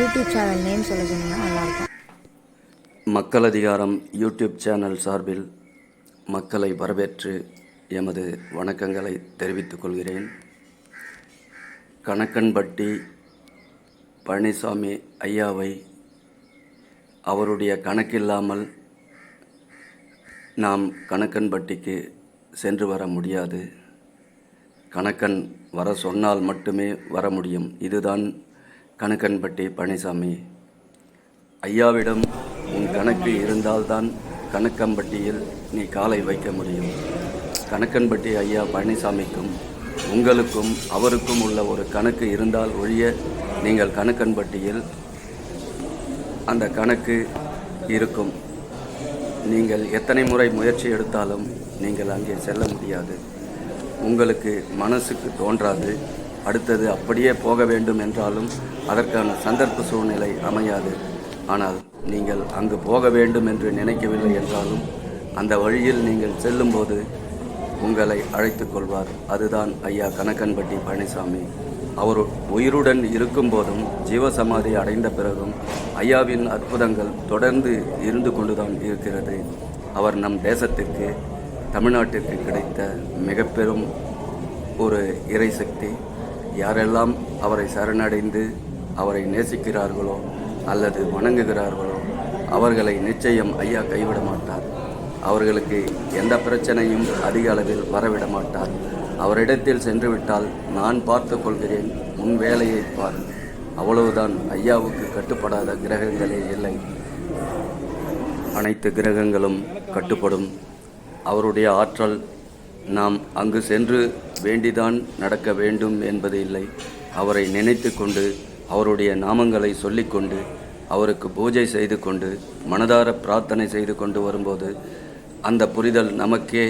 YouTube channel name சொல்ல சொன்னீங்கன்னா நல்லாயிருக்கும். மக்கள் அதிகாரம் யூடியூப் சேனல் சார்பில் மக்களை வரவேற்று எமது வணக்கங்களை தெரிவித்துக் கொள்கிறேன். கணக்கன்பட்டி பழனிசாமி ஐயாவை அவருடைய கணக்கில்லாமல் நாம் கணக்கன்பட்டிக்கு சென்று வர முடியாது. கணக்கன் வர சொன்னால் மட்டுமே வர முடியும். இதுதான் கணக்கன்பட்டி பழனிசாமி. ஐயாவிடம் உன் கணக்கு இருந்தால்தான் கணக்கம்பட்டியில் நீ காலை வைக்க முடியும். கணக்கன்பட்டி ஐயா பழனிசாமிக்கும் உங்களுக்கும் அவருக்கும் உள்ள ஒரு கணக்கு இருந்தால் ஒழிய நீங்கள் கணக்கன்பட்டியில் அந்த கணக்கு இருக்கும். நீங்கள் எத்தனை முறை முயற்சி எடுத்தாலும் நீங்கள் அங்கே செல்ல முடியாது. உங்களுக்கு மனசுக்கு தோன்றாது. அடுத்தது அப்படியே போக வேண்டும் என்றாலும் அதற்கான சந்தர்ப்ப சூழ்நிலை அமையாது. ஆனால் நீங்கள் அங்கு போக வேண்டும் என்று நினைக்கவில்லை என்றாலும் அந்த வழியில் நீங்கள் செல்லும்போது உங்களை அழைத்து கொள்வார். அதுதான் ஐயா கணக்கன்பட்டி பழனிசாமி. அவர் உயிருடன் இருக்கும்போதும் ஜீவசமாதி அடைந்த பிறகும் ஐயாவின் அற்புதங்கள் தொடர்ந்து இருந்து கொண்டுதான் இருக்கிறது. அவர் நம் தேசத்திற்கு தமிழ்நாட்டிற்கு கிடைத்த மிக பெரும் ஒரு இறைசக்தி யாரெல்லாம் அவரை சரணடைந்து அவரை நேசிக்கிறார்களோ அல்லது வணங்குகிறார்களோ அவர்களை நிச்சயம் ஐயா கைவிட மாட்டார். அவர்களுக்கு எந்த பிரச்சனையும் அதிக அளவில் வரவிட மாட்டார். அவரிடத்தில் சென்றுவிட்டால் நான் பார்த்து கொள்கிறேன் உன் வேலையை பார். அவ்வளவுதான் ஐயாவுக்கு கட்டுப்படாத கிரகங்களே இல்லை. அனைத்து கிரகங்களும் கட்டுப்படும். அவருடைய ஆற்றல் நாம் அங்கு சென்று வேண்டிதான் நடக்க வேண்டும் என்பது இல்லை. அவரை நினைத்து கொண்டு அவருடைய நாமங்களை சொல்லிக்கொண்டு அவருக்கு பூஜை செய்து கொண்டு மனதார பிரார்த்தனை செய்து கொண்டு வரும்போது அந்த புரிதல் நமக்கே